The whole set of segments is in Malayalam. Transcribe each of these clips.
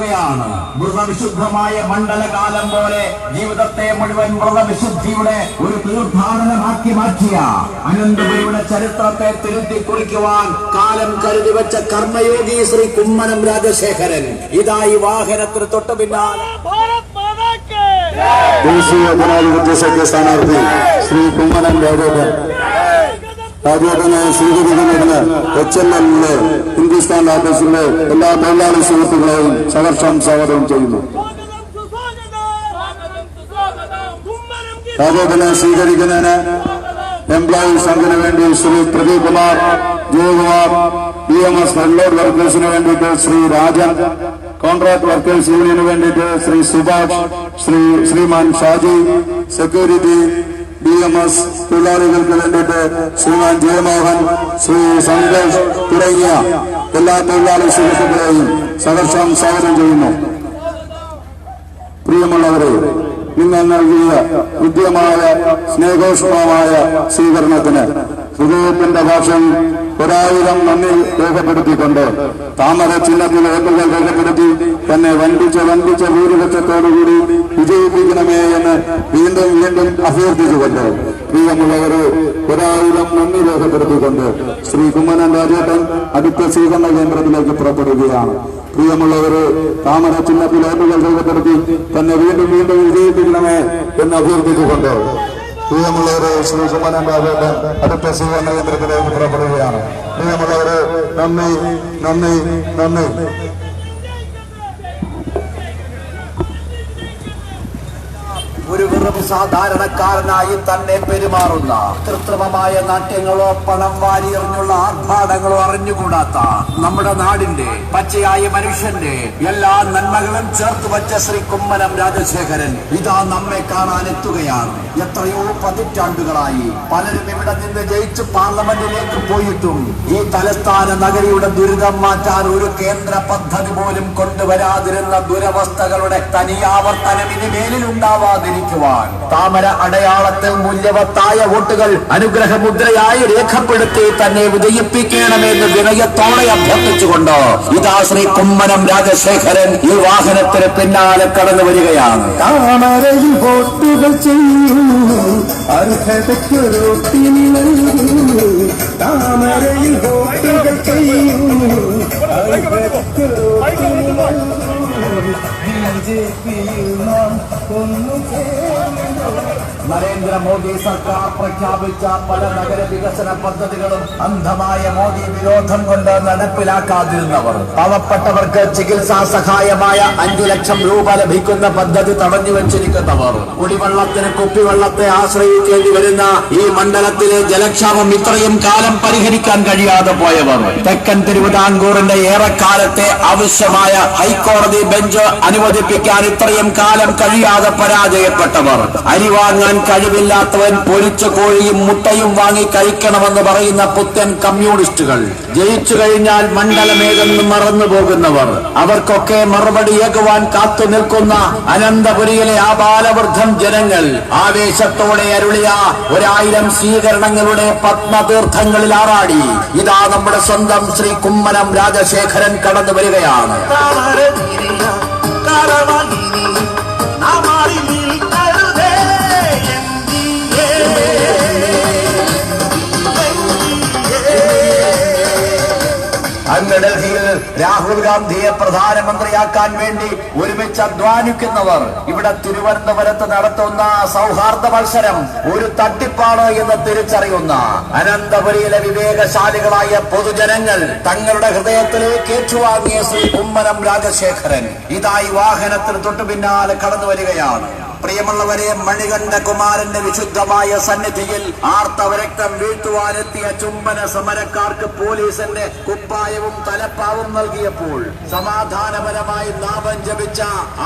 ാണ് മൃതവിശുദ്ധമായ മണ്ഡലകാലം പോലെ ജീവിതത്തെ മുഴുവൻ മൃതവിശുദ്ധിയുടെ ഒരു തീർത്ഥാടനമാക്കി മാറ്റിയ അനന്തപുരിയുടെ ചരിത്രത്തെ തിരുത്തി കുറിക്കുവാൻ കാലം കരുതി വെച്ച കർമ്മയോഗി ശ്രീ കുമ്മനം രാജശേഖരൻ. ഇതായി വാഹനത്തിന് തൊട്ടു പിന്നാലെ. ദേശീയ ജനാധിപത്യ സഖ്യ സ്ഥാനാർത്ഥി ശ്രീ കുമ്മനം രാജേഖരൻ ആദ്യഘട്ടനായ സ്വീകരിക്കുന്നതിന് എച്ച് എൽ എല്ലിലെ ഹിന്ദുസ്ഥാൻ ആഫീസിലെ എല്ലാ തൊഴിലാളി സുഹൃത്തുക്കളെയും സഹർഷം സ്വാഗതം ചെയ്യുന്നു. ആദ്യത്തിനെ സ്വീകരിക്കുന്നതിന് എംപ്ലോയീസ് സംഘിന് വേണ്ടി Shri Pradeep Kumar Jayakumar E M S Vellode വർക്കേഴ്സിന് വേണ്ടിയിട്ട് ശ്രീ രാജ കോൺട്രാക്ട് വർക്കേഴ്സ് യൂണിയന് വേണ്ടിയിട്ട് Shri Subhash Shri Shriman Shaji security B M S തൊഴിലാളികൾക്ക് വേണ്ടിയിട്ട് ശ്രീമാൻ ജയമോഹൻ ശ്രീ സന്തോഷ് തുടങ്ങിയ എല്ലാ തൊഴിലാളി സുഹൃത്തുക്കളെയും സഹർഷം സ്വാഗതം ചെയ്യുന്നു. പ്രിയമുള്ളവരെ നിങ്ങൾ നൽകിയ ഹൃദ്യമായ സ്നേഹോഷ്മമായ സ്വീകരണത്തിന് ഹൃദയത്തിന്റെ ഭാഷയിൽ ഒരായിരം നന്ദി രേഖപ്പെടുത്തിക്കൊണ്ട് താമര ചിഹ്നത്തിൽ ഏപ്പുകൾ രേഖപ്പെടുത്തി തന്നെ വൻപിച്ച വൻപിച്ച ഭൂരിപക്ഷത്തോടുകൂടി വിജയിപ്പിക്കണമേ എന്ന് വീണ്ടും വീണ്ടും അഭ്യർത്ഥിച്ചുകൊണ്ട് പ്രിയമുള്ളവര് ഒരായിരം നന്ദി രേഖപ്പെടുത്തിക്കൊണ്ട് ശ്രീ കുമ്മനൻ രാജേട്ടൻ അടുത്ത സ്വീകരണ കേന്ദ്രത്തിലേക്ക് പുറപ്പെടുകയാണ്. പ്രിയമുള്ളവര് താമര ചിഹ്നത്തിൽ ഏപ്പുകൾ രേഖപ്പെടുത്തി തന്നെ വീണ്ടും വീണ്ടും വിജയിപ്പിക്കണമേ എന്ന് അഭ്യർത്ഥിച്ചുകൊണ്ട് പ്രിയമുള്ളവരെ ശ്രീ കുമ്മനൻ രാജേട്ടൻ അടുത്ത സ്വീകരണ കേന്ദ്രത്തിലേക്ക് പുറപ്പെടുകയാണ്. പ്രിയമുള്ളവരെ നന്ദി നന്ദി നന്ദി. വെറും സാധാരണക്കാരനായി തന്നെ പെരുമാറുന്ന കൃത്രിമമായ നാട്യങ്ങളോ പണം വാരിയെറിഞ്ഞുള്ള ആർഭാടങ്ങളോ അറിഞ്ഞുകൂടാത്ത നമ്മുടെ നാടിന്റെ പച്ചയായ മനുഷ്യന്റെ എല്ലാ നന്മകളും ചേർത്ത് വച്ച ശ്രീ കുമ്മനം രാജശേഖരൻ ഇതാ നമ്മെ കാണാൻ എത്തുകയാണ്. എത്രയോ പതിറ്റാണ്ടുകളായി പലരും ഇവിടെ നിന്ന് ജയിച്ച് പാർലമെന്റിലേക്ക് പോയിട്ടും ഈ തലസ്ഥാന നഗരിയുടെ ദുരിതം മാറ്റാൻ ഒരു കേന്ദ്ര പദ്ധതി പോലും കൊണ്ടുവരാതിരുന്ന ദുരവസ്ഥകളുടെ തനിയാവർത്തനം ഇനി മേലിൽ ഉണ്ടാവാതിരിക്കുവാൻ താമര അടയാളത്തിൽ മൂല്യവത്തായ വോട്ടുകൾ അനുഗ്രഹ മുദ്രയായി രേഖപ്പെടുത്തി തന്നെ വിജയിപ്പിക്കണമെന്ന് വിനയത്തോടെ അഭ്യർത്ഥിച്ചുകൊണ്ട് ഇതാ ശ്രീ കുമ്മനം രാജശേഖരൻ ഈ വാഹനത്തിന് പിന്നാലെ കടന്നു വരികയാണ്. താമരയിൽ നൽകുന്നു. നരേന്ദ്രമോദി സർക്കാർ പ്രഖ്യാപിച്ച പല നഗര വികസന പദ്ധതികളും അന്ധമായ മോദി വിരോധം കൊണ്ട് നടപ്പിലാക്കാതിരുന്നവർ. പാവപ്പെട്ടവർക്ക് ചികിത്സാ സഹായമായ അഞ്ചു ലക്ഷം രൂപ ലഭിക്കുന്ന പദ്ധതി തടഞ്ഞു വെച്ചിരിക്കുന്നവർ. കുടിവെള്ളത്തിന് കുപ്പിവെള്ളത്തെ ആശ്രയിക്കേണ്ടി വരുന്ന ഈ മണ്ഡലത്തിലെ ജലക്ഷാമം ഇത്രയും കാലം പരിഹരിക്കാൻ കഴിയാതെ പോയവർ. തെക്കൻ തിരുവിതാംകൂറിന്റെ ഏറെക്കാലത്തെ ആവശ്യമായ ഹൈക്കോടതി ബെഞ്ച് അനുവദിപ്പിക്കാൻ ഇത്രയും കാലം കഴിയാതെ പരാജയപ്പെട്ടവർ. അരി വാങ്ങാൻ കഴിവില്ലാത്തവൻ പൊരിച്ച കോഴിയും മുട്ടയും വാങ്ങി കഴിക്കണമെന്ന് പറയുന്ന പുത്തൻ കമ്മ്യൂണിസ്റ്റുകൾ. ജയിച്ചു കഴിഞ്ഞാൽ മണ്ഡലമേതെന്ന് മറന്നു പോകുന്നവർ. അവർക്കൊക്കെ മറുപടിയേകുവാൻ കാത്തു നിൽക്കുന്ന അനന്തപുരിയിലെ ആ ബാലവൃദ്ധം ജനങ്ങൾ ആവേശത്തോടെ അരുളിയ ഒരായിരം സ്വീകരണങ്ങളുടെ പത്മതീർത്ഥങ്ങളിൽ ആറാടി. ഇതാ നമ്മുടെ സ്വന്തം ശ്രീ കുമ്മനം രാജശേഖരൻ കടന്നു വരികയാണ് രാഹുൽ ഗാന്ധിയെ പ്രധാനമന്ത്രിയാക്കാൻ വേണ്ടി ഒരുമിച്ച് അധ്വാനിക്കുന്നവർ. ഇവിടെ തിരുവനന്തപുരത്ത് നടത്തുന്ന സൗഹാർദ്ദ മത്സരം ഒരു തട്ടിപ്പാണ് എന്ന് തിരിച്ചറിയുന്ന അനന്തപുരിയിലെ വിവേകശാലികളായ പൊതുജനങ്ങൾ തങ്ങളുടെ ഹൃദയത്തിലേക്ക് ഏറ്റുവാങ്ങിയ ശ്രീ കുമ്മനം രാജശേഖരൻ. ഇതായി വാഹനത്തിന് തൊട്ടു പിന്നാലെ കടന്നു വരികയാണ് പ്രിയമുള്ളവരെ മണികണ്ഠ കുമാരന്റെ വിശുദ്ധമായ സന്നിധിയിൽ ആർത്തവരക്തം വീഴ്ത്തുവാനെത്തിയ ചുംബന സമരക്കാർക്ക് പോലീസിന്റെ കുപ്പായവും തലപ്പാവും നൽകിയപ്പോൾ സമാധാനപരമായി നാമം ജപിച്ച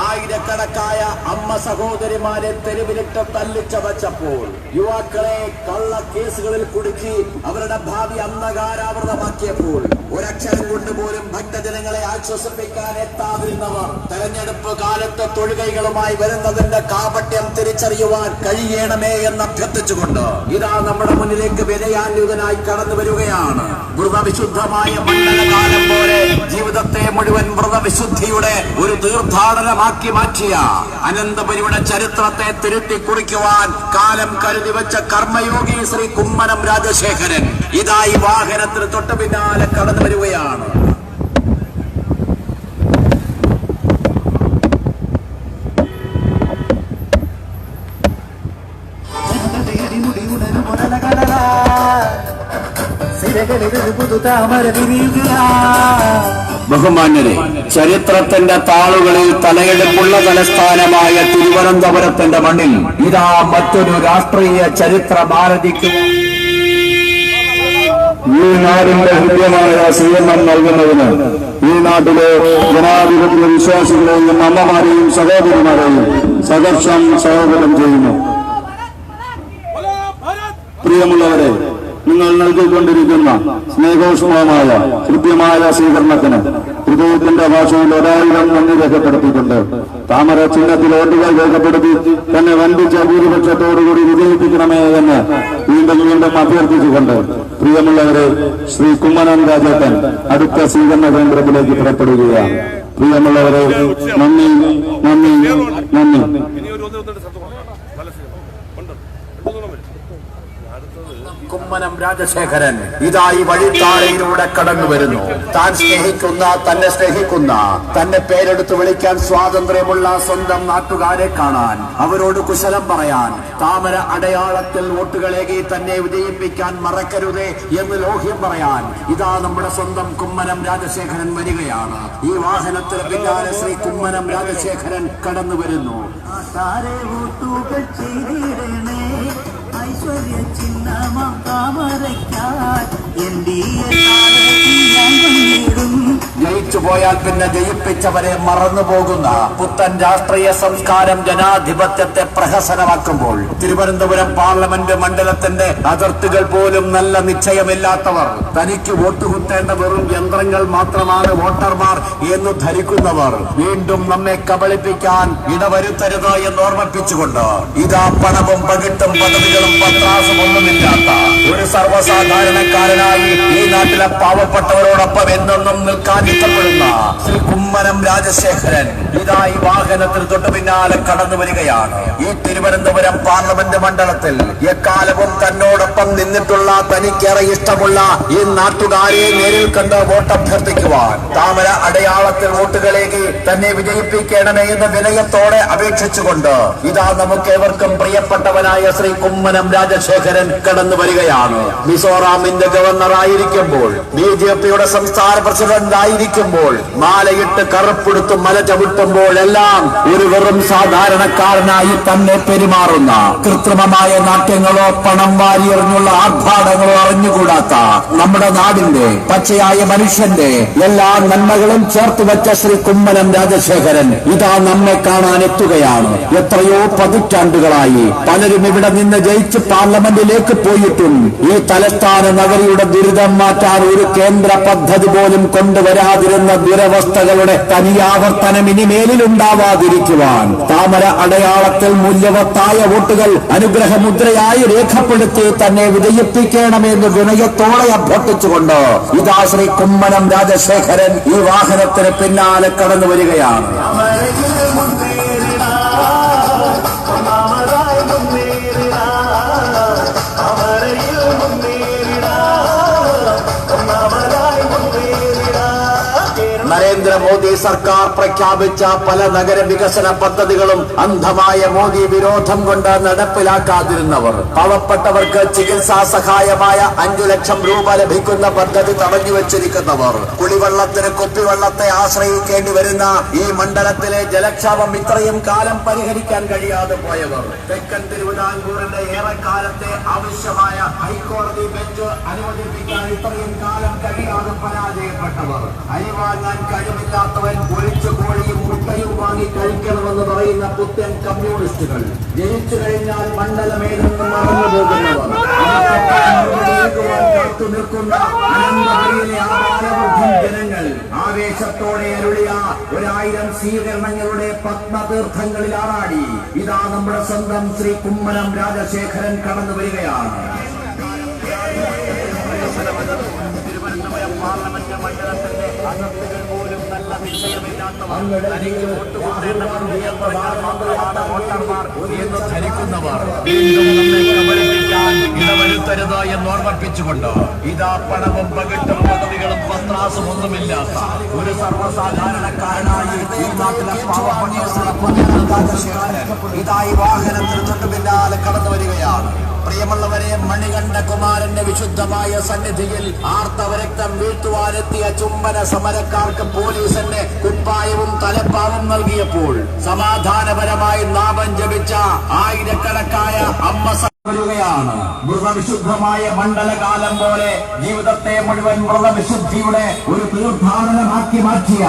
ആയിരക്കണക്കായ അമ്മ സഹോദരിമാരെ തെരുവിലിട്ട് തല്ലിച്ചതച്ചപ്പോൾ യുവാക്കളെ കള്ള കേസുകളിൽ കുടുക്കി അവരുടെ ഭാവി അന്ധകാരാവൃതമാക്കിയപ്പോൾ ഒരക്ഷരം കൊണ്ടുപോലും ഭക്തജനങ്ങളെ ആശ്വസിപ്പിക്കാൻ എത്താതിരുന്നവർ തെരഞ്ഞെടുപ്പ് കാലത്ത് തൊഴുകൈകളുമായി വരുന്നതിന്റെ കാപട്യം തിരിച്ചറിയുവാൻ കഴിയണമേ എന്ന് അഭ്യർത്ഥിച്ചുകൊണ്ട് ഇതാ നമ്മുടെ മുന്നിലേക്ക് വിനയാന്യുതനായി കടന്നു വരികയാണ്. വ്രതവിശുദ്ധമായ മണ്ഡലകാലം പോലെ ജീവിതത്തെ മുഴുവൻ വ്രതവിശുദ്ധിയുടെ ഒരു തീർത്ഥാടനമാക്കി മാറ്റിയ അനന്തപുരിയുടെ ചരിത്രത്തെ തിരുത്തി കുറിക്കുവാൻ കാലം കരുതി വെച്ച കർമ്മയോഗി ശ്രീ കുമ്മനം രാജശേഖരൻ ഇതായി വാഹനത്തിന് തൊട്ടു പിന്നാലെ കടന്നു വരികയാണ്. ബഹുമാന്യരെ ചരിത്രത്തിന്റെ താളുകളിൽ തലയെടുപ്പുള്ള തലസ്ഥാനമായ തിരുവനന്തപുരത്തിന്റെ മണ്ണിൽ ഇതാ മറ്റൊരു രാഷ്ട്രീയ ചരിത്ര ഭാരതിക്ക് ഈ നാടിന്റെ ഹൃദ്യമായ സ്വീകരണം നൽകുന്നതിന് ഈ നാട്ടിലെ ജനാധിപത്യ വിശ്വാസികളെയും അമ്മമാരെയും സഹോദരിമാരെയും സഹർഷം സഹോദരം ചെയ്യുന്നു. പ്രിയമുള്ളവർ നൽകിക്കൊണ്ടിരിക്കുന്ന സ്നേഹോഷ്മമായ കൃത്യമായ സ്വീകരണത്തിന് ഹൃദയത്തിന്റെ ഭാഷയിൽ ഒരായിരം നന്ദി രേഖപ്പെടുത്തിയിട്ടുണ്ട്. താമര ചിഹ്നത്തിൽ ഓട്ടുകൾ രേഖപ്പെടുത്തി തന്നെ വൻപിച്ച ഭൂരിപക്ഷത്തോടുകൂടി വിജയിപ്പിക്കണമേ എന്ന് വീണ്ടും വീണ്ടും അഭ്യർത്ഥിച്ചുകൊണ്ട് പ്രിയമുള്ളവരെ ശ്രീ കുമ്മനം രാജേട്ടൻ അടുത്ത സ്വീകരണ കേന്ദ്രത്തിലേക്ക് പുറപ്പെടുകയാണ്. പ്രിയമുള്ളവരെ നന്ദി നന്ദി നന്ദി. കുമ്മനം രാജശേഖരൻ ഇതായി വഴിത്താരയിലൂടെ കടന്നു വരുന്നു. താൻ സ്നേഹിക്കുന്ന തന്നെ സ്നേഹിക്കുന്ന തന്നെ പേരെടുത്ത് വിളിക്കാൻ സ്വാതന്ത്ര്യമുള്ള സ്വന്തം നാട്ടുകാരെ കാണാൻ അവരോട് കുശലം പറയാൻ താമര അടയാളത്തിൽ വോട്ടുകളേകി തന്നെ വിജയിപ്പിക്കാൻ മറക്കരുതേ എന്ന് ലോഹ്യം പറയാൻ ഇതാ നമ്മുടെ സ്വന്തം കുമ്മനം രാജശേഖരൻ വരികയാണ്. ഈ വാഹനത്തിന് പിന്നാലെ ശ്രീ കുമ്മനം രാജശേഖരൻ കടന്നു വരുന്നു. சின்னமா தாமரைக்காய் என் ജയിച്ചു പോയാൽ പിന്നെ ജയിപ്പിച്ചവരെ മറന്നു പോകുന്ന പുത്തൻ രാഷ്ട്രീയ സംസ്കാരം ജനാധിപത്യത്തെ പ്രഹസനമാക്കുമ്പോൾ തിരുവനന്തപുരം പാർലമെന്റ് മണ്ഡലത്തിന്റെ അതിർത്തികൾ പോലും നല്ല നിശ്ചയമില്ലാത്തവർ തനിക്ക് വോട്ട് കുത്തേണ്ട വെറും യന്ത്രങ്ങൾ മാത്രമാണ് വോട്ടർമാർ എന്ന് ധരിക്കുന്നവർ വീണ്ടും നമ്മെ കബളിപ്പിക്കാൻ ഇടവരുത്തരുത് എന്ന് ഓർമ്മിപ്പിച്ചുകൊണ്ട് ഇതാ പണവും പകിട്ടും പദവികളും പത്രാസും ഒന്നുമില്ലാത്ത ഒരു സർവസാധാരണക്കാരനായി ഈ നാട്ടിലെ പാവപ്പെട്ടവരോടൊപ്പം എന്നെന്നും എന്നൊന്നും നിൽക്കാതിഷ്ടപ്പെടുന്ന ശ്രീ കുമ്മനം രാജശേഖരൻ. ഇതാ ഈ വാഹനത്തിന് തൊട്ടു പിന്നാലെ കടന്നു വരികയാണ്. ഈ തിരുവനന്തപുരം പാർലമെന്റ് മണ്ഡലത്തിൽ എക്കാലവും തന്നോടൊപ്പം നിന്നിട്ടുള്ള തനിക്കേറെ ഇഷ്ടമുള്ള ഈ നാട്ടുകാരെ നേരിൽ കണ്ട് വോട്ടഭ്യർത്ഥിക്കുവാൻ. താമര അടയാളത്തിൽ വോട്ടുകളേക്ക് തന്നെ വിജയിപ്പിക്കണമേ എന്ന വിനയത്തോടെ അപേക്ഷിച്ചുകൊണ്ട് ഇതാ നമുക്കേവർക്കും പ്രിയപ്പെട്ടവനായ ശ്രീ കുമ്മനം രാജശേഖരൻ കടന്നു വരികയാണ്. മിസോറാമിന്റെ ഗവർണർ ആയിരിക്കുമ്പോൾ ബി ജെ പിയുടെ സംസ്ഥാന പ്രസിഡന്റ് ആയിരിക്കുമ്പോൾ മാലയിട്ട് കറുപ്പെടുത്തും മല ചവിട്ടുമ്പോൾ എല്ലാം ഒരു വെറും സാധാരണക്കാരനായി തന്നെ പെരുമാറുന്ന കൃത്രിമമായ നാട്യങ്ങളോ പണം വാരിയെറിഞ്ഞുള്ള ആർഭാടങ്ങളോ അറിഞ്ഞുകൂടാത്ത നമ്മുടെ നാടിന്റെ പച്ചയായ മനുഷ്യന്റെ എല്ലാ നന്മകളും ചേർത്ത് വെച്ച ശ്രീ കുമ്മനം രാജശേഖരൻ ഇതാ നമ്മെ കാണാൻ എത്തുകയാണ്. എത്രയോ പതിറ്റാണ്ടുകളായി പലരും ഇവിടെ നിന്ന് ജയിച്ച് പാർലമെന്റിലേക്ക് പോയിട്ടും ഈ തലസ്ഥാന നഗരിയുടെ ദുരിതം മാറ്റാൻ ഒരു കേന്ദ്ര പദ്ധതി പോലും കൊണ്ടുവരാതിരുന്ന ദുരവസ്ഥകളുടെ തനിയാവർത്തനം ഇനിമേലിൽ ഉണ്ടാവാതിരിക്കുവാൻ താമര അടയാളത്തിൽ മൂല്യവത്തായ വോട്ടുകൾ അനുഗ്രഹമുദ്രയായി രേഖപ്പെടുത്തി തന്നെ വിജയിപ്പിക്കണമെന്ന് വിനയത്തോടെ അഭ്യർത്ഥിച്ചുകൊണ്ട് ഇതാ ശ്രീ കുമ്മനം രാജശേഖരൻ ഈ വാഹനത്തിന് പിന്നാലെ കടന്നു വരികയാണ് നരേന്ദ്രമോദി സർക്കാർ പ്രഖ്യാപിച്ച പല നഗര വികസന പദ്ധതികളും അന്ധമായ മോദി വിരോധം കൊണ്ട് നടപ്പിലാക്കാതിരുന്നവർ. പാവപ്പെട്ടവർക്ക് ചികിത്സാ സഹായമായ അഞ്ചു ലക്ഷം രൂപ ലഭിക്കുന്ന പദ്ധതി തടഞ്ഞു വെച്ചിരിക്കുന്നവർ. കുടിവെള്ളത്തിന് കുപ്പിവെള്ളത്തെ ആശ്രയിക്കേണ്ടി വരുന്ന ഈ മണ്ഡലത്തിലെ ജലക്ഷാമം ഇത്രയും കാലം പരിഹരിക്കാൻ കഴിയാതെ പോയവർ. തെക്കൻ തിരുവിതാംകൂറിന്റെ ഏറെക്കാലത്തെ ആവശ്യമായ ഹൈക്കോടതി ബെഞ്ച് അനുവദിപ്പിക്കാൻ ഇത്രയും കാലം കഴിയാതെ പരാജയപ്പെട്ടവർ. അരി വാങ്ങാൻ കഴിവില്ലാത്തവൻ പൊരിച്ചു കോഴിയും മുട്ടയും വാങ്ങി കഴിക്കണമെന്ന് പറയുന്ന പുത്തൻ കമ്മ്യൂണിസ്റ്റുകൾ. ജനിച്ചു കഴിഞ്ഞാൽ മണ്ഡലമേതെന്ന് മറന്നു പോകുന്നവർ. ജനങ്ങൾ. ആവേശത്തോടെ അരുളിയ ഒരായിരം സ്വീകരണങ്ങളുടെ പത്മതീർത്ഥങ്ങളിൽ ആറാടി. ഇതാ നമ്മുടെ സ്വന്തം ശ്രീ കുമ്മനം രാജശേഖരൻ കടന്നു വരികയാണ്. തനിക്ക് വോട്ട് കൊണ്ടേണ്ടവർ ഉയർന്നതാണ് വോട്ടർമാർ എന്ന് ധരിക്കുന്നവർ ഇടവരുത്തരുത് എന്ന് ഓർമ്മിപ്പിച്ചുകൊണ്ട് ഇതാ പണവും പകിട്ടും പദവികളും പത്രാസും ഒന്നുമില്ലാത്ത ഒരു സർവസാധാരണക്കാരനായി ഈ നാട്ടിലെ ഇതായി വാഹനത്തിന് തൊട്ട് പിന്നാലെ കടന്നു വരികയാണ് പ്രിയമുള്ളവരെ മണികണ്ഠ കുമാരന്റെ വിശുദ്ധമായ സന്നിധിയിൽ ആർത്തവരക്തം വീഴ്ത്തുവാനെത്തിയ സമര സമരക്കാർക്ക് പോലീസ് എന്നെ കുപ്പായവും തലപ്പാവും നൽകിയപ്പോൾ സമാധാനപരമായി നാമം ജപിച്ച ആയിരക്കണക്കായ അമ്മ സമരുകയാണ് വ്രതവിശുദ്ധമായ മണ്ഡലകാലം പോലെ ജീവിതത്തെ മുഴുവൻ വ്രതവിശുദ്ധിയുടെ ഒരു തീർത്ഥാടനമാക്കി മാറ്റിയ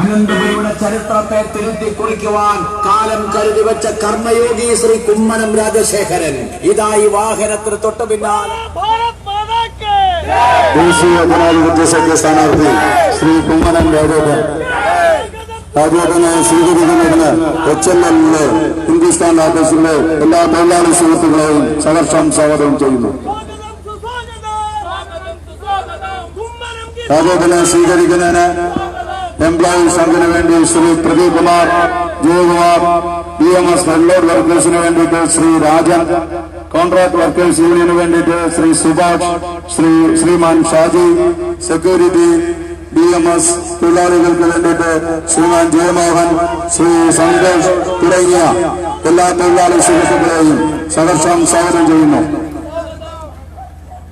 അനന്തപുരിയുടെ ചരിത്രത്തെ തിരുത്തി കുറിക്കുവാൻ കാലം കരുതി വെച്ച കർമ്മയോഗി ശ്രീ കുമ്മനം രാജശേഖരൻ. ഇതായി വാഹനത്തിന് തൊട്ടു പിന്നാലെ. ദേശീയ ജനാധിപത്യ സഖ്യ സ്ഥാനാർത്ഥി ശ്രീ കുമ്മനം രാജേന്ദ്രൻ. രാജേന്ദ്രനെ സ്വീകരിക്കുന്നതിന് എച്ച് എൽ എല്ലിലെ ഹിന്ദുസ്ഥാൻ ഓഫീസിലെ എല്ലാ തൊഴിലാളി സുഹൃത്തുക്കളെയും സഹർഷം സ്വാഗതം ചെയ്യുന്നു. രാജേന്ദ്രനെ സ്വീകരിക്കുന്നതിന് എംപ്ലോയീസ് സംഘിന് വേണ്ടി Shri Pradeep Kumar Jayakumar B M S Nellore വർക്കേഴ്സിന് വേണ്ടിയിട്ട് ശ്രീ രാജൻ കോൺട്രാക്ട് വർക്കേഴ്സ് യൂണിയന് വേണ്ടിയിട്ട് Shri Subhash Shri Shriman Shaji security B M S തൊഴിലാളികൾക്ക് വേണ്ടിയിട്ട് ശ്രീമാൻ ജയമോഹൻ ശ്രീ സന്തോഷ് തുടങ്ങിയ എല്ലാ തൊഴിലാളി സുഹൃത്തുക്കളെയും സഹർഷം സ്വാഗതം ചെയ്യുന്നു.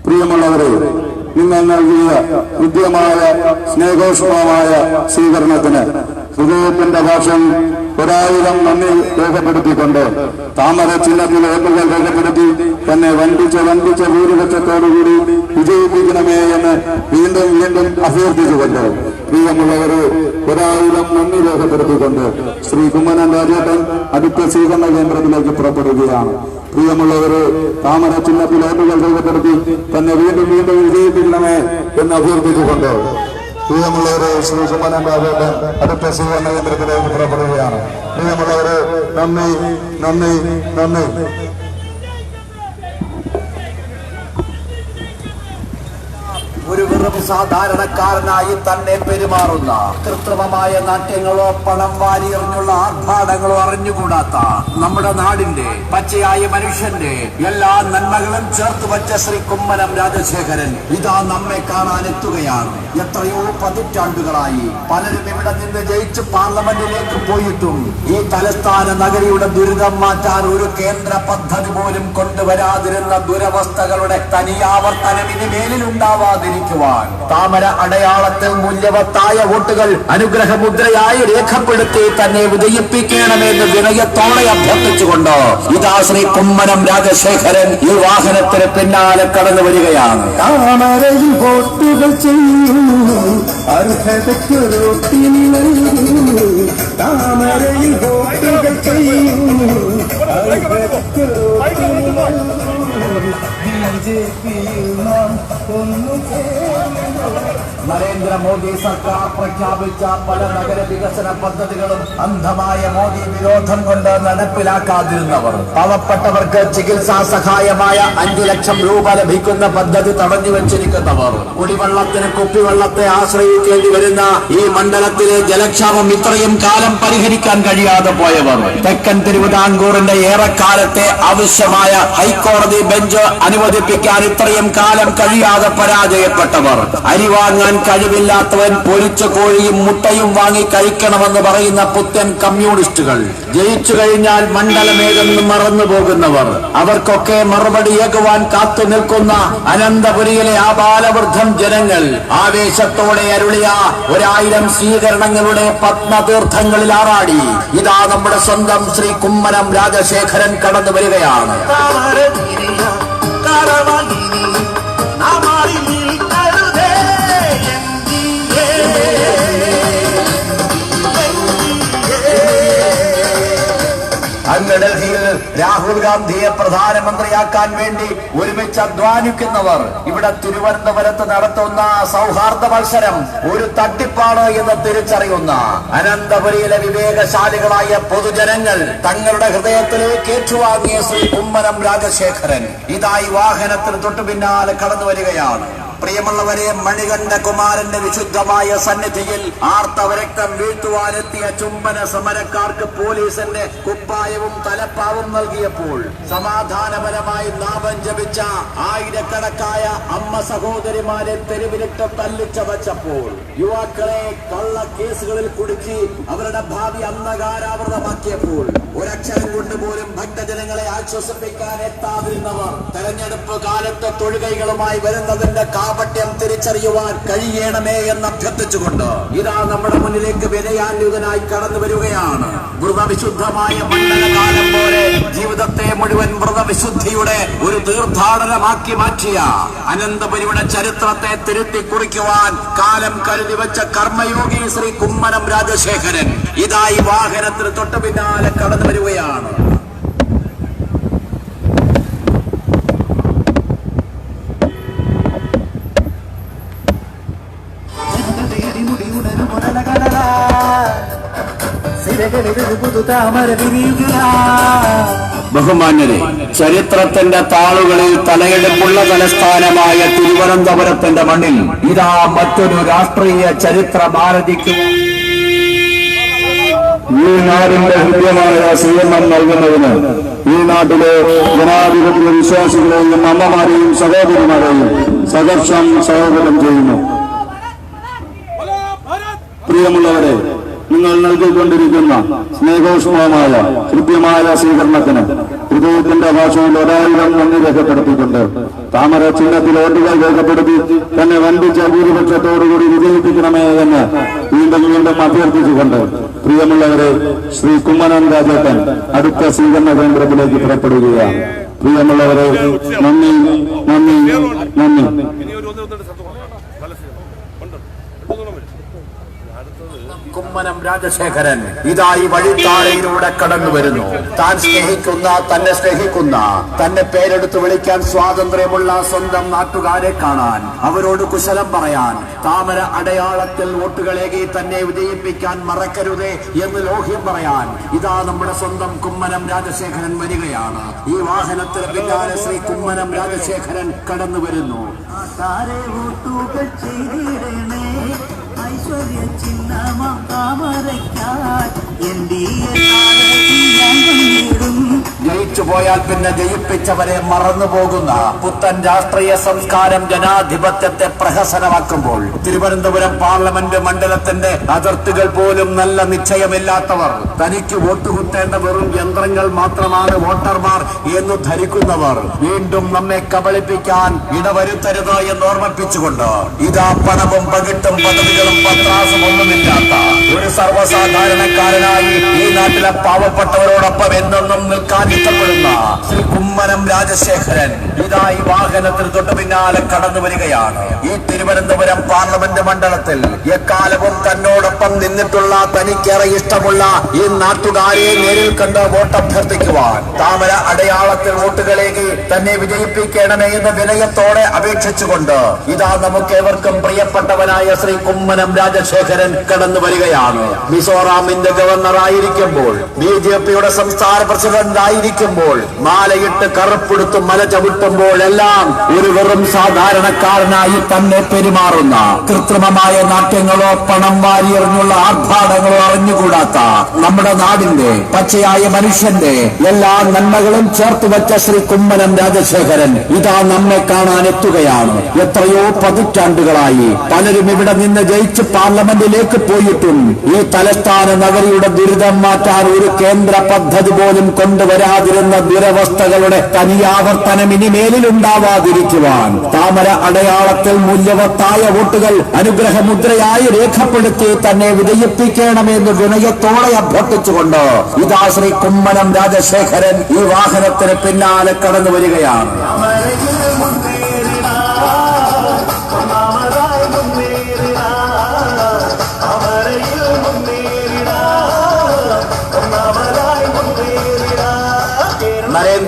പ്രിയമുള്ളവരെ നിങ്ങൾ നൽകിയ ഹൃദ്യമായ സ്നേഹോഷ്മമായ സ്വീകരണത്തിന് ഹൃദയത്തിന്റെ ഭാഷം ഒരായിരം നന്ദി രേഖപ്പെടുത്തിക്കൊണ്ട് താമര ചിഹ്നത്തിൽ ഏപ്പുകൾ രേഖപ്പെടുത്തി തന്നെ വണ്ടിച്ച വണ്ടിച്ച ഭൂരിപക്ഷത്തോടുകൂടി വിജയിപ്പിക്കണമേ എന്ന് വീണ്ടും വീണ്ടും അഭ്യർത്ഥിച്ചുകൊണ്ട് പ്രിയമുള്ളവരെ ഒരായിരം നന്ദി രേഖപ്പെടുത്തിക്കൊണ്ട് ശ്രീ കുമ്മനൻ രാജേട്ടൻ അടുത്ത സ്വീകരണ കേന്ദ്രത്തിലേക്ക് പുറപ്പെടുകയാണ്. പ്രിയമുള്ളവര് താമര ചിഹ്നത്തിൽ ഏപ്പുകൾ രേഖപ്പെടുത്തി തന്നെ വീണ്ടും വീണ്ടും വിജയിപ്പിക്കണമേ എന്ന് അഭ്യർത്ഥിച്ചുകൊണ്ട് പ്രിയമുള്ളവരെ ശ്രീ കുമ്മനൻ രാജേട്ടൻ അടുത്ത സുവർണ കേന്ദ്രത്തിലേക്ക് പുറപ്പെടുകയാണ്. പ്രിയമുള്ളവരെ നന്ദി നന്ദി നന്ദി. വെറും സാധാരണക്കാരനായി തന്നെ പെരുമാറുന്ന കൃത്രിമമായ നാട്യങ്ങളോ പണം വാരിയെറിഞ്ഞുള്ള ആർഭാടങ്ങളോ അറിഞ്ഞുകൂടാത്ത നമ്മുടെ നാടിന്റെ പച്ചയായ മനുഷ്യന്റെ എല്ലാ നന്മകളും ചേർത്ത് വച്ച ശ്രീ കുമ്മനം രാജശേഖരൻ ഇതാ നമ്മെ കാണാൻ എത്തുകയാണ് എത്രയോ പതിറ്റാണ്ടുകളായി പലരും ഇവിടെ നിന്ന് ജയിച്ച് പാർലമെന്റിലേക്ക് പോയിട്ടും ഈ തലസ്ഥാന നഗരിയുടെ ദുരിതം മാറ്റാൻ ഒരു കേന്ദ്ര പദ്ധതി പോലും കൊണ്ടുവരാതിരുന്ന ദുരവസ്ഥകളുടെ തനിയാവർത്തനം ഇനി മേലിലുണ്ടാവാതിരിക്കുവാൻ താമര അടയാളത്തിൽ മൂല്യവത്തായ വോട്ടുകൾ അനുഗ്രഹ മുദ്രയായി രേഖപ്പെടുത്തി തന്നെ വിജയിപ്പിക്കണമെന്ന് വിനയത്തോടെ അഭ്യർത്ഥിച്ചുകൊണ്ട് ഇതാ ശ്രീ കുമ്മനം രാജശേഖരൻ ഈ വാഹനത്തിന് പിന്നാലെ കടന്നു വരികയാണ്. താമരയിൽ ¿vale? നരേന്ദ്രമോദി സർക്കാർ പ്രഖ്യാപിച്ച പല നഗര വികസന പദ്ധതികളും അന്ധമായ മോദി വിരോധം കൊണ്ട് നടപ്പിലാക്കാതിരുന്നവർ. പാവപ്പെട്ടവർക്ക് ചികിത്സാ സഹായമായ അഞ്ചു ലക്ഷം രൂപ ലഭിക്കുന്ന പദ്ധതി തടഞ്ഞു വെച്ചിരിക്കുന്നവർ. കുടിവെള്ളത്തിന് കുപ്പിവെള്ളത്തെ ആശ്രയിക്കേണ്ടി വരുന്ന ഈ മണ്ഡലത്തിലെ ജലക്ഷാമം ഇത്രയും കാലം പരിഹരിക്കാൻ കഴിയാതെ പോയവർ. തെക്കൻ തിരുവിതാംകൂറിന്റെ ഏറെക്കാലത്തെ ആവശ്യമായ ഹൈക്കോടതി ബെഞ്ച് അനുവദിപ്പിക്കാൻ ഇത്രയും കാലം കഴിയാതെ പരാജയപ്പെട്ടവർ. അരി വാങ്ങാൻ കഴിവില്ലാത്തവൻ പൊരിച്ച കോഴിയും മുട്ടയും വാങ്ങി കഴിക്കണമെന്ന് പറയുന്ന പുത്തൻ കമ്മ്യൂണിസ്റ്റുകൾ. ജയിച്ചു കഴിഞ്ഞാൽ മണ്ഡലമേതെന്ന് മറന്നു പോകുന്നവർ. അവർക്കൊക്കെ മറുപടി മറുപടിയേകുവാൻ കാത്തു നിൽക്കുന്ന അനന്തപുരിയിലെ ആ ബാലവൃദ്ധം ജനങ്ങൾ ആവേശത്തോടെ അരുളിയ ഒരായിരം സ്വീകരണങ്ങളുടെ പത്മതീർത്ഥങ്ങളിൽ ആറാടി. ഇതാ നമ്മുടെ സ്വന്തം ശ്രീ കുമ്മനം രാജശേഖരൻ കടന്നു വരികയാണ് ഗാന്ധിയെ പ്രധാനമന്ത്രിയാക്കാൻ വേണ്ടി ഒരുമിച്ച് അധ്വാനിക്കുന്നവർ ഇവിടെ തിരുവനന്തപുരത്ത് നടത്തുന്ന സൗഹാർദ്ദ മത്സരം ഒരു തട്ടിപ്പാണ് എന്ന് തിരിച്ചറിയുന്ന അനന്തപുരിയിലെ വിവേകശാലികളായ പൊതുജനങ്ങൾ തങ്ങളുടെ ഹൃദയത്തിലേക്ക് ഏറ്റുവാങ്ങിയ ശ്രീ കുമ്മനം രാജശേഖരൻ. ഇതായി വാഹനത്തിന് തൊട്ടു പിന്നാലെ കടന്നു വരികയാണ് പ്രിയമുള്ളവരെ മണികണ്ഠ കുമാരന്റെ വിശുദ്ധമായ സന്നിധിയിൽ ആർത്തവരക്തം വീഴ്ത്തുവാനെത്തിയ ചുംബന സമരക്കാർക്ക് പോലീസിന്റെ കുപ്പായവും തലപ്പാവും നൽകിയപ്പോൾ സമാധാനപരമായി നാമം ജപിച്ച ആയിരക്കണക്കായ അമ്മ സഹോദരിമാരെ തെരുവിലിട്ട് തല്ലിച്ചതച്ചപ്പോൾ യുവാക്കളെ കള്ള കേസുകളിൽ കുടുക്കി അവരുടെ ഭാവി അന്ധകാരാവൃതമാക്കിയപ്പോൾ ഒരക്ഷരം കൊണ്ടുപോലും ഭക്തജനങ്ങളെ ആശ്വസിപ്പിക്കാൻ എത്താതിരുന്നവർ തെരഞ്ഞെടുപ്പ് കാലത്ത് തൊഴുകൈകളുമായി വരുന്നതിന്റെ കാപട്യം തിരിച്ചറിയുവാൻ കഴിയണമേ എന്ന് അഭ്യർത്ഥിച്ചുകൊണ്ട് ഇതാ നമ്മുടെ മുന്നിലേക്ക് വിനയാന്യുതനായി കടന്നു വരികയാണ്. വ്രതവിശുദ്ധമായ മണ്ഡലകാലം പോലെ ജീവിതത്തെ മുഴുവൻ വ്രതവിശുദ്ധിയുടെ ഒരു തീർത്ഥാടനമാക്കി മാറ്റിയ അനന്തപുരിയുടെ ചരിത്രത്തെ തിരുത്തി കുറിക്കുവാൻ കാലം കരുതി വെച്ച കർമ്മയോഗി ശ്രീ കുമ്മനം രാജശേഖരൻ ഇതായി വാഹനത്തിന് തൊട്ടു പിന്നാലെ കടന്നു വരികയാണ്. ബഹുമാന്യരെ ചരിത്രത്തിന്റെ താളുകളിൽ തലയെടുപ്പുള്ള തലസ്ഥാനമായ തിരുവനന്തപുരത്തിന്റെ മണ്ണിൽ ഇതാ മറ്റൊരു രാഷ്ട്രീയ ചരിത്ര ഭാരതിക്ക് ഈ നാടിന്റെ ഹൃദ്യമായ സ്വീകരണം നൽകുന്നതിന് ഈ നാട്ടിലെ ജനാധിപത്യ വിശ്വാസികളെയും അമ്മമാരെയും സഹോദരിമാരെയും സഹർഷം സഹോദരം ചെയ്യുന്നു. പ്രിയമുള്ളവരെ നൽകിക്കൊണ്ടിരിക്കുന്ന സ്നേഹോഷ്മമായ കൃത്യമായ സ്വീകരണത്തിന് ഹൃദയത്തിന്റെ ഭാഷയിൽ ഒരായിരം നന്ദി രേഖപ്പെടുത്തിയിട്ടുണ്ട്. താമര ചിഹ്നത്തിൽ ഓട്ടുകൾ രേഖപ്പെടുത്തി തന്നെ വൻപിച്ച ഭൂരിപക്ഷത്തോടുകൂടി വിജയിപ്പിക്കണമേ എന്ന് വീണ്ടും വീണ്ടും അഭ്യർത്ഥിച്ചുകൊണ്ട് പ്രിയമുള്ളവരെ ശ്രീ കുമ്മനം രാജേട്ടൻ അടുത്ത സ്വീകരണ കേന്ദ്രത്തിലേക്ക് പുറപ്പെടുകയാണ്. പ്രിയമുള്ളവരെ നന്ദി നന്ദി നന്ദി. കുമ്മനം രാജശേഖരൻ ഇതായി വഴിത്താഴയിലൂടെ കടന്നു വരുന്നു. താൻ സ്നേഹിക്കുന്ന തന്നെ സ്നേഹിക്കുന്ന തന്നെ പേരെടുത്ത് വിളിക്കാൻ സ്വാതന്ത്ര്യമുള്ള സ്വന്തം നാട്ടുകാരെ കാണാൻ അവരോട് കുശലം പറയാൻ താമര അടയാളത്തിൽ വോട്ടുകളേകി തന്നെ വിജയിപ്പിക്കാൻ മറക്കരുതേ എന്ന് ലോഹ്യം പറയാൻ ഇതാ നമ്മുടെ സ്വന്തം കുമ്മനം രാജശേഖരൻ വരികയാണ്. ഈ വാഹനത്തിന് പിന്നാലെ ശ്രീ കുമ്മനം രാജശേഖരൻ കടന്നു വരുന്നു. போதிய சின்னமா தாமரைக்காய் என் ജയിച്ചു പോയാൽ പിന്നെ ജയിപ്പിച്ചവരെ മറന്നു പോകുന്ന പുത്തൻ രാഷ്ട്രീയ സംസ്കാരം ജനാധിപത്യത്തെ പ്രഹസനമാക്കുമ്പോൾ തിരുവനന്തപുരം പാർലമെന്റ് മണ്ഡലത്തിന്റെ അതിർത്തികൾ പോലും നല്ല നിശ്ചയമില്ലാത്തവർ തനിക്ക് വോട്ട് കുത്തേണ്ട വെറും യന്ത്രങ്ങൾ മാത്രമാണ് വോട്ടർമാർ എന്ന് ധരിക്കുന്നവർ വീണ്ടും നമ്മെ കബളിപ്പിക്കാൻ ഇടവരുത്തരുത് എന്ന് ഓർമ്മിപ്പിച്ചുകൊണ്ട് ഇതാ പണവും പകിട്ടും പദവികളും പത്രാസും ഒന്നുമില്ലാത്ത ഒരു സർവസാധാരണക്കാരനായി ഈ നാട്ടിലെ പാവപ്പെട്ടവരോടൊപ്പം എന്നെന്നും നിൽക്കാൻ ഇഷ്ടപ്പെടുന്ന ശ്രീ കുമ്മനം രാജശേഖരൻ? ഇതാ ഈ വാഹനത്തിൽ തൊട്ടു പിന്നാലെ കടന്നു വരികയാണ്. ഈ തിരുവനന്തപുരം പാർലമെന്റ് മണ്ഡലത്തിൽ എക്കാലവും തന്നോടൊപ്പം നിന്നിട്ടുള്ള തനിക്കേറെ ഇഷ്ടമുള്ള ഈ നാട്ടുകാരെ നേരിൽ കണ്ട് വോട്ട് അഭ്യർത്ഥിക്കുവാൻ താമര അടയാളത്തിൽ വോട്ടുകളേക്ക് തന്നെ വിജയിപ്പിക്കണമേ എന്ന വിനയത്തോടെ അപേക്ഷിച്ചുകൊണ്ട് ഇതാ നമുക്കേവർക്കും പ്രിയപ്പെട്ടവനായ ശ്രീ കുമ്മനം രാജശേഖരൻ കടന്നു വരികയാണ്. മിസോറാമിന്റെ ഗവർണർ ആയിരിക്കുമ്പോൾ ബി ജെ പിയുടെ സംസ്ഥാന പ്രസിഡന്റ് ആയിരിക്കുമ്പോൾ മാലയിട്ട് കറുപ്പെടുത്ത് മല ചവിട്ടുമ്പോൾ എല്ലാം ഒരു വെറും സാധാരണക്കാരനായി തന്നെ പെരുമാറുന്ന കൃത്രിമമായ നാട്യങ്ങളോ പണം വാരിയെറിഞ്ഞുള്ള ആർഭാടങ്ങളോ അറിഞ്ഞുകൂടാത്ത നമ്മുടെ നാടിന്റെ പച്ചയായ മനുഷ്യന്റെ എല്ലാ നന്മകളും ചേർത്ത് വെച്ച ശ്രീ കുമ്മനം രാജശേഖരൻ ഇതാ നമ്മെ കാണാൻ എത്തുകയാണ്. എത്രയോ പതിറ്റാണ്ടുകളായി പലരും ഇവിടെ നിന്ന് ജയിച്ച് പാർലമെന്റിലേക്ക് പോയിട്ടും ഈ തലസ്ഥാന നഗരിയുടെ ദുരിതം മാറ്റാൻ ഒരു കേന്ദ്ര പദ്ധതി പോലും കൊണ്ടുവരാതിരുന്ന ദുരവസ്ഥകളുടെ തനിയാവർത്തനം ഇനിമേലിൽ ഉണ്ടാവാതിരിക്കുവാൻ താമര അടയാളത്തിൽ മൂല്യവത്തായ വോട്ടുകൾ അനുഗ്രഹമുദ്രയായി രേഖപ്പെടുത്തി തന്നെ വിജയിപ്പിക്കണമെന്ന് വിനയത്തോടെ അഭ്യർത്ഥിച്ചുകൊണ്ട് ഇതാ ശ്രീ കുമ്മനം രാജശേഖരൻ ഈ വാഹനത്തിന് പിന്നാലെ കടന്നു വരികയാണ്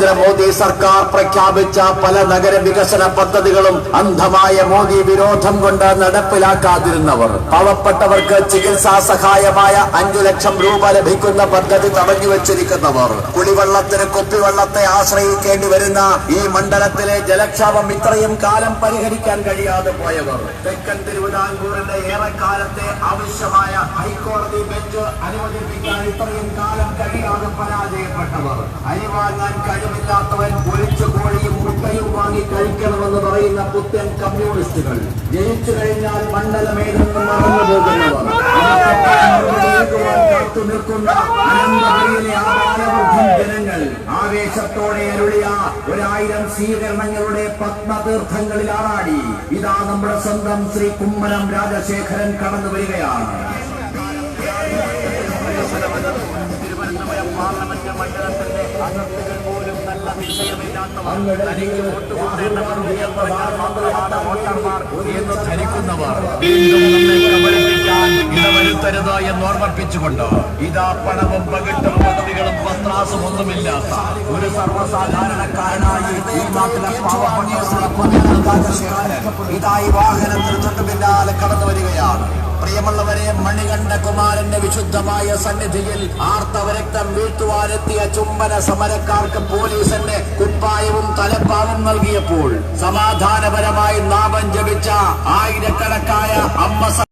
നരേന്ദ്ര മോദി സർക്കാർ പ്രഖ്യാപിച്ച പല നഗര വികസന പദ്ധതികളും അന്ധമായ മോദി വിരോധം കൊണ്ട് നടപ്പിലാക്കാതിരുന്നവർ. പാവപ്പെട്ടവർക്ക് ചികിത്സാ സഹായമായ അഞ്ചു ലക്ഷം രൂപ ലഭിക്കുന്ന പദ്ധതി തടഞ്ഞു വെച്ചിരിക്കുന്നവർ. കുളിവെള്ളത്തിന് കുപ്പിവെള്ളത്തെ ആശ്രയിക്കേണ്ടി വരുന്ന ഈ മണ്ഡലത്തിലെ ജലക്ഷാമം ഇത്രയും കാലം പരിഹരിക്കാൻ കഴിയാതെ പോയവർ. തെക്കൻ തിരുവിതാംകൂറിന്റെ ഏറെക്കാലത്തെ ആവശ്യമായ ഹൈക്കോടതി ബെഞ്ച് അനുവദിപ്പിക്കാൻ ഇത്രയും കാലം കഴിയാതെ പരാജയപ്പെട്ടവർ. അരി വാങ്ങാൻ കഴിവില്ലാത്തവൻ ഒഴിച്ചു കോഴിയും മുട്ടയും വാങ്ങി കഴിക്കണമെന്ന് പറയുന്ന പുത്തൻ കമ്മ്യൂണിസ്റ്റുകൾ. ജയിച്ചു കഴിഞ്ഞാൽ മണ്ഡലമേതെന്ന് മറന്നു പോകുന്നവർ. ജനങ്ങൾ ആവേശത്തോടെ അരുളിയ ഒരായിരം സ്വീകരണങ്ങളുടെ പത്മതീർത്ഥങ്ങളിൽ ആറാടി ഇതാ നമ്മുടെ സ്വന്തം ശ്രീ കുമ്മനം രാജശേഖരൻ കടന്നു വരികയാണ്. തിരുവനന്തപുരം പാർലമെന്റ് മണ്ഡലത്തിന്റെ അതിർത്തികൾ നിശ്ചയമില്ലാത്തവർ തനിക്ക് വോട്ടുകൊണ്ടേണ്ടവർ ഉയർന്നതാണ് വോട്ടർമാർ എന്ന് ധരിക്കുന്നവർ. വീണ്ടും നമ്മെ കബളിപ്പിക്കാൻ ഇടവരുത്തരുത് എന്ന് ഓർമ്മിപ്പിച്ചുകൊണ്ട് ഇതാ പണവും പകിട്ടും പദവികളും പത്രാസും ഒന്നുമില്ലാത്ത ഒരു സർവസാധാരണക്കാരനായി ഈ നാട്ടിലെ ഇതായി വാഹനത്തിൽ തൊട്ട് പിന്നാലെ കടന്നു വരികയാണ്. പ്രിയമുള്ളവരെ മണികണ്ഠ കുമാരന്റെ വിശുദ്ധമായ സന്നിധിയിൽ ആർത്തവരക്തം വീഴ്ത്തുവാനെത്തിയ ചുംബന സമരക്കാർക്ക് പോലീസിന്റെ കുപ്പായവും തലപ്പാവും നൽകിയപ്പോൾ സമാധാനപരമായി നാമം ജപിച്ച ആയിരക്കണക്കായ അമ്മ